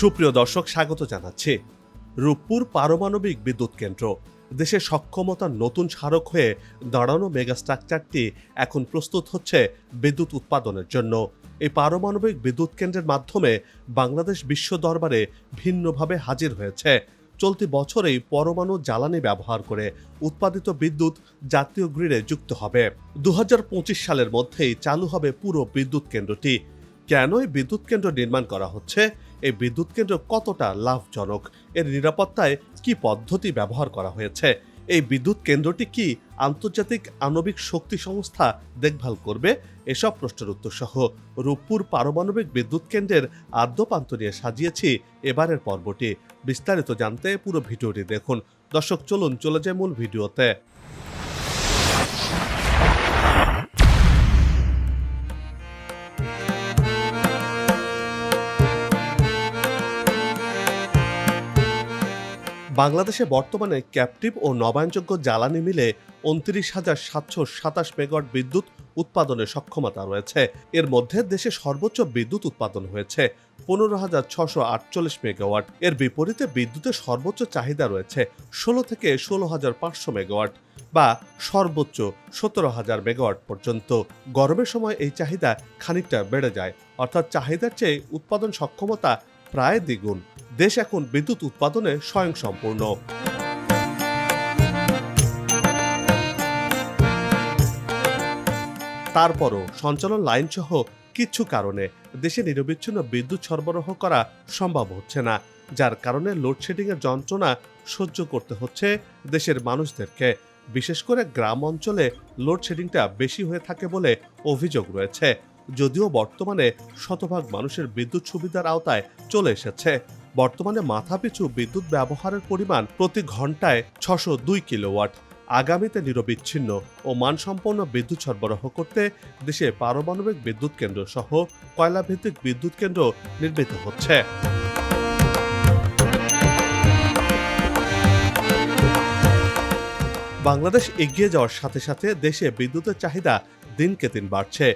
সুপ্রিয় দর্শক, স্বাগত জানাচ্ছি। রূপপুর পারমাণবিক বিদ্যুৎ কেন্দ্র। দেশের সক্ষমতার নতুন স্মারক হয়ে দাঁড়ানো মেগা স্ট্রাকচারটি এখন প্রস্তুত হচ্ছে বিদ্যুৎ উৎপাদনের জন্য। এই পারমাণবিক বিদ্যুৎ কেন্দ্রের মাধ্যমে বাংলাদেশ বিশ্ব দরবারে ভিন্নভাবে হাজির হয়েছে। চলতি বছরেই পরমাণু জ্বালানি ব্যবহার করে উৎপাদিত বিদ্যুৎ জাতীয় গ্রিডে যুক্ত হবে। দু হাজার পঁচিশ সালের মধ্যেই চালু হবে পুরো বিদ্যুৎ কেন্দ্রটি। কেনই বিদ্যুৎ কেন্দ্র নির্মাণ করা হচ্ছে? এই বিদ্যুৎ কেন্দ্র কতটা লাভজনক? এর নিরাপত্তায় কি পদ্ধতি ব্যবহার করা হয়েছে? এই বিদ্যুৎ কেন্দ্রটি কি আন্তর্জাতিক আণবিক শক্তি সংস্থা দেখভাল করবে? এসব প্রশ্নের উত্তর সহ রূপপুর পারমাণবিক বিদ্যুৎ কেন্দ্রের আদ্যপান্ত নিয়ে সাজিয়েছি এবারের পর্বটি। বিস্তারিত জানতে পুরো ভিডিওটি দেখুন। দর্শক, চলুন, চলে যায় মূল ভিডিওতে। বাংলাদেশে বর্তমানে ক্যাপটিভ ও নবায়নযোগ্য জ্বালানি মিলে উনত্রিশ হাজার সাতশো সাতাশ মেগাওয়াট বিদ্যুৎ উৎপাদনের সক্ষমতা রয়েছে। এর মধ্যে দেশে সর্বোচ্চ বিদ্যুৎ উৎপাদন হয়েছে পনেরো হাজার ছশো আটচল্লিশ মেগাওয়াট। এর বিপরীতে বিদ্যুতের সর্বোচ্চ চাহিদা রয়েছে ষোলো থেকে ষোলো হাজার পাঁচশো মেগাওয়াট বা সর্বোচ্চ সতেরো হাজার মেগাওয়াট পর্যন্ত। গরমের সময় এই চাহিদা খানিকটা বেড়ে যায়, অর্থাৎ চাহিদার চেয়ে উৎপাদন সক্ষমতা প্রায় দ্বিগুণ। দেশ এখন বিদ্যুৎ উৎপাদনে স্বয়ংসম্পূর্ণ। তারপরও সঞ্চালন লাইন সহ কিছু কারণে দেশে নিরবিচ্ছিন্ন বিদ্যুৎ সরবরাহ করা সম্ভব হচ্ছে না, যার কারণে লোডশেডিং এর যন্ত্রণা সহ্য করতে হচ্ছে দেশের মানুষদেরকে। বিশেষ করে গ্রাম অঞ্চলে লোডশেডিংটা বেশি হয়ে থাকে বলে অভিযোগ রয়েছে। যদিও বর্তমানে শতভাগ মানুষের বিদ্যুৎ সুবিধার আওতায় চলে এসেছে। বর্তমানে মাথাপিছু বিদ্যুৎ ব্যবহারের পরিমাণ প্রতি ঘন্টায় ছশো দুই কিলোওয়াট। আগামীতে নিরবিচ্ছিন্ন ও মানসম্পন্ন বিদ্যুৎ সরবরাহ করতে দেশে পারমাণবিক বিদ্যুৎ কেন্দ্র সহ কয়লাভিত্তিক বিদ্যুৎ কেন্দ্র নির্মিত হচ্ছে। বাংলাদেশ এগিয়ে যাওয়ার সাথে সাথে দেশে বিদ্যুতের চাহিদা দিনকে দিন বাড়ছে।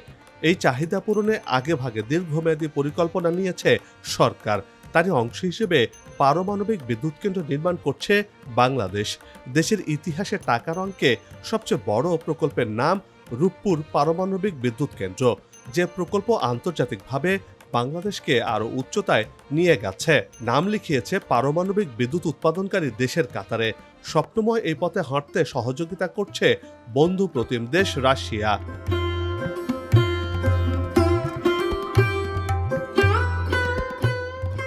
এই চাহিদা পূরণে আগে ভাগে দীর্ঘমেয়াদী পরিকল্পনা নিয়েছে সরকার। তারই অংশ হিসেবে পারমাণবিক বিদ্যুৎ কেন্দ্র নির্মাণ করছে বাংলাদেশ। দেশের ইতিহাসে টাকার অঙ্কে সবচেয়ে বড় প্রকল্পের নাম রূপপুর পারমাণবিক বিদ্যুৎ কেন্দ্র। যে প্রকল্প আন্তর্জাতিকভাবে বাংলাদেশকে আরও উচ্চতায় নিয়ে গেছে, নাম লিখিয়েছে পারমাণবিক বিদ্যুৎ উৎপাদনকারী দেশের কাতারে। স্বপ্নময় এই পথে হাঁটতে সহযোগিতা করছে বন্ধু প্রতিম দেশ রাশিয়া।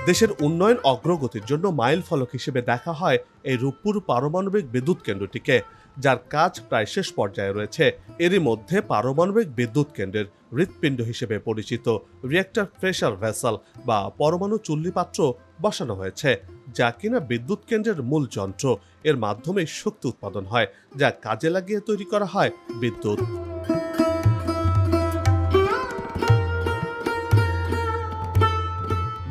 দেশের উন্নয়ন অগ্রগতির জন্য মাইল ফলক হিসেবে দেখা হয় এই রূপপুর পারমাণবিক বিদ্যুৎ কেন্দ্রটিকে, যার কাজ প্রায় শেষ পর্যায়ে রয়েছে। এরই মধ্যে পারমাণবিক বিদ্যুৎ কেন্দ্রের হৃৎপিণ্ড হিসেবে পরিচিত রিয়েক্টর প্রেশার ভেসেল বা পরমাণু চুল্লিপাত্র বসানো হয়েছে, যা কিনা বিদ্যুৎ কেন্দ্রের মূল যন্ত্র। এর মাধ্যমে শক্তি উৎপাদন হয়, যা কাজে লাগিয়ে তৈরি করা হয় বিদ্যুৎ।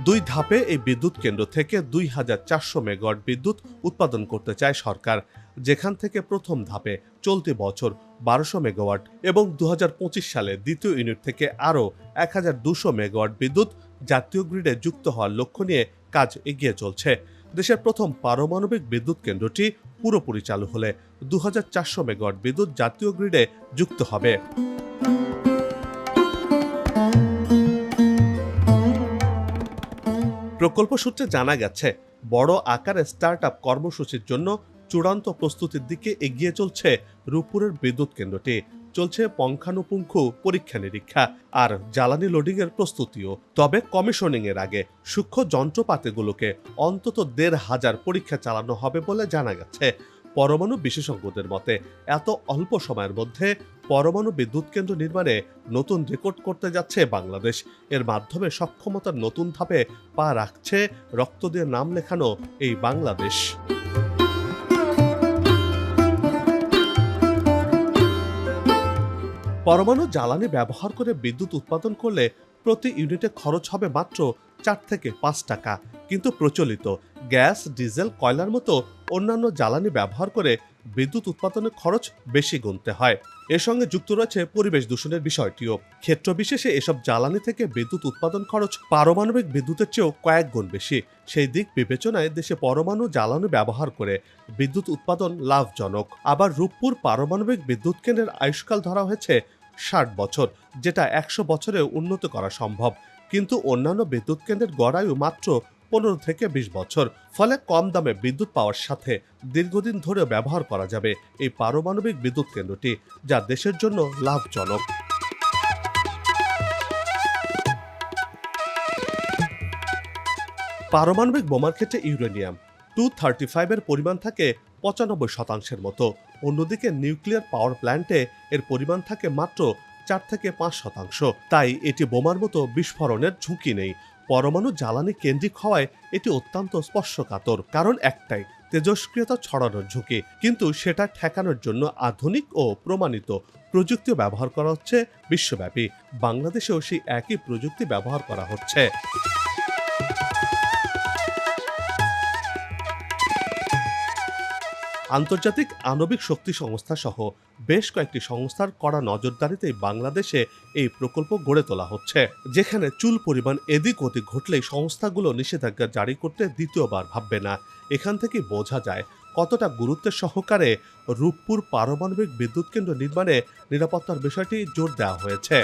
দুই ধাপে এই বিদ্যুৎ কেন্দ্র থেকে দুই হাজার চারশো মেগাওয়াট বিদ্যুৎ উৎপাদন করতে চায় সরকার। যেখান থেকে প্রথম ধাপে চলতি বছর বারোশো মেগাওয়াট এবং দু পঁচিশ সালে দ্বিতীয় ইউনিট থেকে আরও এক হাজার দুশো মেগাওয়াট বিদ্যুৎ জাতীয় গ্রিডে যুক্ত হওয়ার লক্ষ্য নিয়ে কাজ এগিয়ে চলছে। দেশের প্রথম পারমাণবিক বিদ্যুৎ কেন্দ্রটি পুরোপুরি চালু হলে দু হাজার চারশো মেগাওয়াট বিদ্যুৎ জাতীয় গ্রিডে যুক্ত হবে। প্রকল্প সূত্রে জানা গেছে, বড় আকারে স্টার্ট আপ কর্মসূচির জন্য চূড়ান্ত প্রস্তুতির দিকে এগিয়ে চলছে রূপপুরের বিদ্যুৎ কেন্দ্রটি। চলছে পঙ্খানুপুঙ্খ পরীক্ষা নিরীক্ষা আর জ্বালানি লোডিং এর প্রস্তুতিও। তবে কমিশনিং এর আগে সূক্ষ্ম যন্ত্রপাতিগুলোকে অন্তত দেড় হাজার পরীক্ষা চালানো হবে বলে জানা গেছে। পরমাণু বিশেষজ্ঞদের মতে, এত অল্প সময়ের মধ্যে পরমাণু বিদ্যুৎ কেন্দ্র নির্মাণে নতুন রেকর্ড করতে যাচ্ছে বাংলাদেশ। এর মাধ্যমে সক্ষমতার নতুন ধাপে পা রাখছে রক্ত দিয়ে নাম লেখানো এই বাংলাদেশ। পরমাণু জ্বালানি ব্যবহার করে বিদ্যুৎ উৎপাদন করলে প্রতি ইউনিটে খরচ হবে মাত্র চার থেকে পাঁচ টাকা। কিন্তু প্রচলিত গ্যাস, ডিজেল, কয়লার মতো অন্যান্য জ্বালানি ব্যবহার করে বিদ্যুৎ উৎপাদনের খরচ বেশি গুনতে হয়। এর সঙ্গে যুক্ত রয়েছে পরিবেশ দূষণের বিষয়টিও। ক্ষেত্র বিশেষে এসব জ্বালানি থেকে বিদ্যুৎ উৎপাদন খরচ পারমাণবিক বিদ্যুতের চেয়েও কয়েক গুণ বেশি। সেই দিক বিবেচনায় দেশে পরমাণু জ্বালানি ব্যবহার করে বিদ্যুৎ উৎপাদন লাভজনক। আবার রূপপুর পারমাণবিক বিদ্যুৎ কেন্দ্রের আয়ুষ্কাল ধরা হয়েছে ষাট বছর, যেটা একশো বছরে উন্নত করা সম্ভব। কিন্তু অন্যান্য বিদ্যুৎ কেন্দ্রের গড়ায়ু মাত্র পনেরো থেকে বিশ বছর। ফলে কম দামে বিদ্যুৎ পাওয়ার সাথে দীর্ঘদিন ধরে ব্যবহার করা যাবে এই পারমাণবিক বিদ্যুৎ কেন্দ্রটি, যা দেশের জন্য লাভজনক। পারমাণবিক বোমার ক্ষেত্রে ইউরেনিয়াম টু থার্টি ফাইভের পরিমাণ থাকে পঁচানব্বই শতাংশের মতো। অন্যদিকে নিউক্লিয়ার পাওয়ার প্ল্যান্টে এর পরিমাণ থাকে মাত্র চার থেকে পাঁচ শতাংশ। তাই এটি বোমার মতো বিস্ফোরণের ঝুঁকি নেই। পরমাণু জ্বালানি কেন্দ্রিক হওয়ায় এটি অত্যন্ত স্পর্শকাতর, কারণ একটাই, তেজস্ক্রিয়তা ছড়ানোর ঝুঁকি। কিন্তু সেটা ঠেকানোর জন্য আধুনিক ও প্রমাণিত প্রযুক্তি ব্যবহার করা হচ্ছে বিশ্বব্যাপী। বাংলাদেশেও সেই একই প্রযুক্তি ব্যবহার করা হচ্ছে। আন্তর্জাতিক আণবিক শক্তি সংস্থা সহ বেশ কয়েকটি সংস্থার কড়া নজরদারিতেই বাংলাদেশে এই প্রকল্প গড়ে তোলা হচ্ছে, যেখানে চুল পরিমাণ এদিক ওদিক ঘটলেই সংস্থাগুলো নিষেধাজ্ঞা জারি করতে দ্বিতীয়বার ভাববে না। এখান থেকে বোঝা যায় কতটা গুরুত্বের সহকারে রূপপুর পারমাণবিক বিদ্যুৎ কেন্দ্র নির্মাণে নিরাপত্তার বিষয়টি জোর দেওয়া হয়েছে।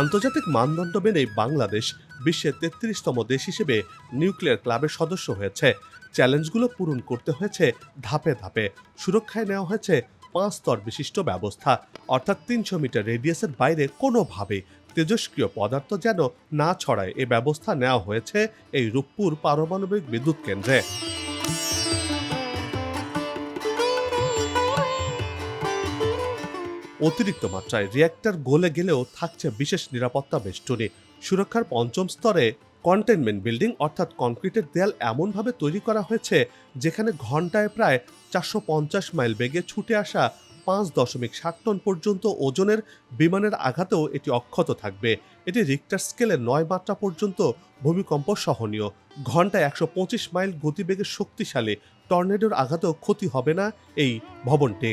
আন্তর্জাতিক মানদণ্ড মেনেই বাংলাদেশ বিশ্বের তেত্রিশতম দেশ হিসেবে নিউক্লিয়ার ক্লাবের সদস্য হয়েছে। চ্যালেঞ্জগুলো পূরণ করতে হয়েছে ধাপে ধাপে। সুরক্ষায় নেওয়া হয়েছে পাঁচ স্তর বিশিষ্ট ব্যবস্থা, অর্থাৎ তিনশো মিটার রেডিয়াসের বাইরে কোনোভাবে তেজস্ক্রিয় পদার্থ যেন না ছড়ায় এ ব্যবস্থা নেওয়া হয়েছে এই রূপপুর পারমাণবিক বিদ্যুৎ কেন্দ্রে। অতিরিক্ত মাত্রায় রিয়্যাক্টর গলে গেলেও থাকছে বিশেষ নিরাপত্তা বেষ্টনী। সুরক্ষার পঞ্চম স্তরে কন্টেনমেন্ট বিল্ডিং অর্থাৎ কংক্রিটের দেয়াল এমনভাবে তৈরি করা হয়েছে, যেখানে ঘন্টায় প্রায় চারশো পঞ্চাশ মাইল বেগে ছুটে আসা পাঁচ দশমিক ষাট টন পর্যন্ত ওজনের বিমানের আঘাতেও এটি অক্ষত থাকবে। এটি রিক্টার স্কেলে নয় মাত্রা পর্যন্ত ভূমিকম্প সহনীয়। ঘন্টায় একশো পঁচিশ মাইল গতিবেগে শক্তিশালী। টর্নেডোর আঘাতেও ক্ষতি হবে না এই ভবনটি।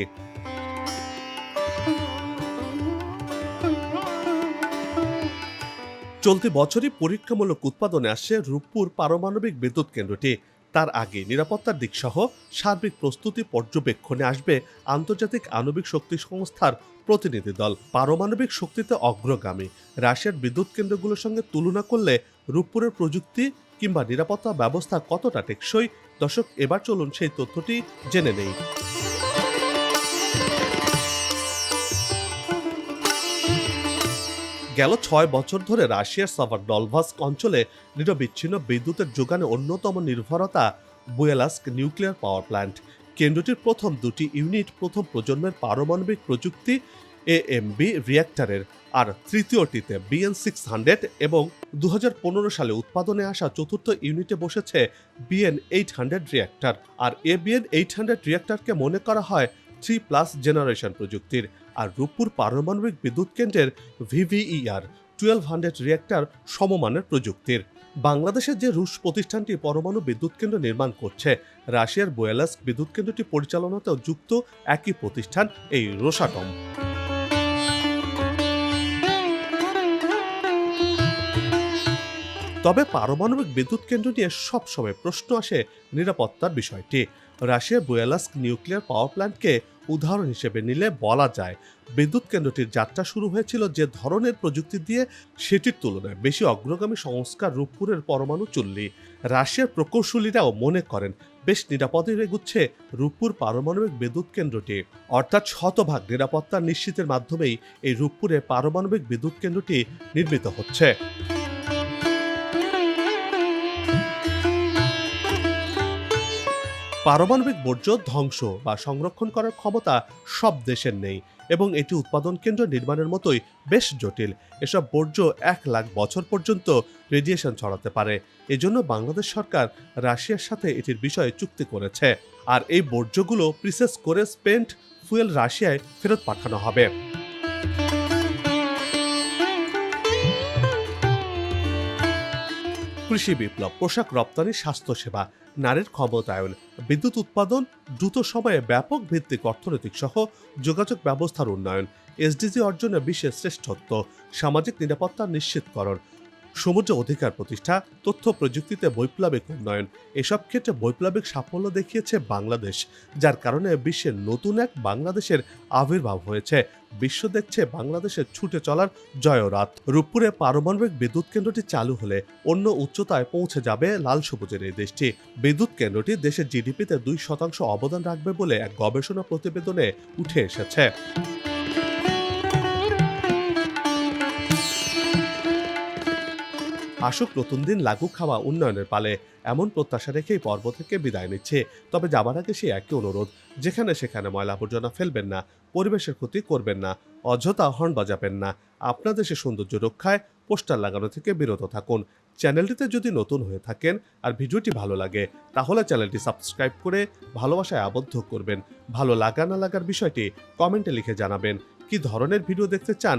চলতি বছরই পরীক্ষামূলক উৎপাদনে আসছে রূপপুর পারমাণবিক বিদ্যুৎ কেন্দ্রটি। তার আগে নিরাপত্তার দিক সহ সার্বিক প্রস্তুতি পর্যবেক্ষণে আসবে আন্তর্জাতিক আণবিক শক্তি সংস্থার প্রতিনিধি দল। পারমাণবিক শক্তিতে অগ্রগামী। রাশিয়ার বিদ্যুৎ কেন্দ্রগুলোর সঙ্গে তুলনা করলে রূপপুরের প্রযুক্তি কিংবা নিরাপত্তা ব্যবস্থা কতটা টেকসই? দর্শক, এবার চলুন সেই তথ্যটি জেনে নেই। গেল ছয় বছর ধরে রাশিয়ার সাভার ডলভাস্ক অঞ্চলে নিরবিচ্ছিন্ন বিদ্যুতের যোগানে অন্যতম নির্ভরতা বুয়েলাস্ক নিউক্লিয়ার পাওয়ার প্ল্যান্ট। কেন্দ্রটির প্রথম দুটি ইউনিট প্রথম প্রজন্মের পারমাণবিক প্রযুক্তি এএমবি রিয়্যাক্টরের আর তৃতীয়টিতে বিএন সিক্স হান্ড্রেড এবং দু হাজার পনেরো সালে উৎপাদনে আসা চতুর্থ ইউনিটে বসেছে বিএন এইট হান্ড্রেড রিয়্যাক্টর আর এ বিএন এইট হান্ড্রেড রিয়্যাক্টরকে মনে করা হয় থ্রি প্লাস জেনারেশন প্রযুক্তির। আর রূপপুর পারমাণবিক বিদ্যুৎ কেন্দ্রের ভিভিইআর টুয়েলভ হান্ড্রেড রিয়্যাক্টর সমমানের প্রযুক্তির। বাংলাদেশের যে রুশ প্রতিষ্ঠানটি পরমাণু বিদ্যুৎ কেন্দ্র নির্মাণ করছে, রাশিয়ার বোয়েলাস্ক বিদ্যুৎ কেন্দ্রটি পরিচালনাতেও যুক্ত একই প্রতিষ্ঠান এই রোসাটম তবে পারমাণবিক বিদ্যুৎ কেন্দ্র নিয়ে সবসময় প্রশ্ন আসে নিরাপত্তার বিষয়টি। রাশিয়ার বুয়েলাস্ক নিউক্লিয়ার পাওয়ার প্ল্যান্টকে উদাহরণ হিসেবে নিলে বলা যায়, বিদ্যুৎ কেন্দ্রটির যাত্রা শুরু হয়েছিল যে ধরনের প্রযুক্তি দিয়ে সেটির তুলনায় বেশি অগ্রগামী সংস্কার রূপপুরের পরমাণু চুল্লি। রাশিয়ার প্রকৌশলীরাও মনে করেন, বেশ নিরাপদে এগুচ্ছে রূপপুর পারমাণবিক বিদ্যুৎ কেন্দ্রটি। অর্থাৎ শতভাগ নিরাপত্তা নিশ্চিতের মাধ্যমেই এই রূপপুরে পারমাণবিক বিদ্যুৎ কেন্দ্রটি নির্মিত হচ্ছে। পারমাণবিক বর্জ্য ধ্বংস বা সংরক্ষণ করার ক্ষমতা সব দেশের নেই, এবং এটি উৎপাদন কেন্দ্র নির্মাণের মতোই বেশ জটিল। এসব বর্জ্য এক লাখ বছর পর্যন্ত রেডিয়েশন ছড়াতে পারে। এজন্য বাংলাদেশ সরকার রাশিয়ার সাথে এটির বিষয়ে চুক্তি করেছে। আর এই বর্জ্যগুলো প্রিসেস করে স্পেন্ট ফুয়েল রাশিয়ায় ফেরত পাঠানো হবে। কৃষি বিপ্লব, পোশাক রপ্তানি, স্বাস্থ্যসেবা, নারীর ক্ষমতায়ন, বিদ্যুৎ উৎপাদন, দ্রুত সময়ে ব্যাপক ভিত্তিক অর্থনৈতিক সহ যোগাযোগ ব্যবস্থার উন্নয়ন, এসডিজি অর্জনে বিশ্বের শ্রেষ্ঠত্ব, সামাজিক নিরাপত্তা নিশ্চিতকরণ সমুদ্র অধিকার প্রতিষ্ঠা, তথ্য প্রযুক্তিতে বৈপ্লবিক উন্নয়ন। এসব ক্ষেত্রে বৈপ্লবিক সাফল্য দেখিয়েছে বাংলাদেশ, যার কারণে বিশ্বের নতুন এক বাংলাদেশের আবির্ভাব হয়েছে। বিশ্ব দেখছে বাংলাদেশের ছুটে চলার জয়রাত। রূপপুরে পারমাণবিক বিদ্যুৎ কেন্দ্রটি চালু হলে অন্য উচ্চতায় পৌঁছে যাবে লাল সবুজের এই দেশটি। বিদ্যুৎ কেন্দ্রটি দেশের জিডিপিতে দুই শতাংশ অবদান রাখবে বলে এক গবেষণা প্রতিবেদনে উঠে এসেছে। আসুক, নতুন দিন লাগু খাওয়া উন্নয়নের পালে। এমন প্রত্যাশা রেখেই পর্ব থেকে বিদায় নিচ্ছে। তবে যাবার আগে সে একই অনুরোধ, যেখানে সেখানে ময়লা আবর্জনা ফেলবেন না, পরিবেশের ক্ষতি করবেন না, অযথা হর্ন বাজাবেন না। আপনাদের সে সৌন্দর্য রক্ষায় পোস্টার লাগানো থেকে বিরত থাকুন। চ্যানেলটিতে যদি নতুন হয়ে থাকেন আর ভিডিওটি ভালো লাগে, তাহলে চ্যানেলটি সাবস্ক্রাইব করে ভালোবাসায় আবদ্ধ করবেন। ভালো লাগা না লাগার বিষয়টি কমেন্টে লিখে জানাবেন। কি ধরনের ভিডিও দেখতে চান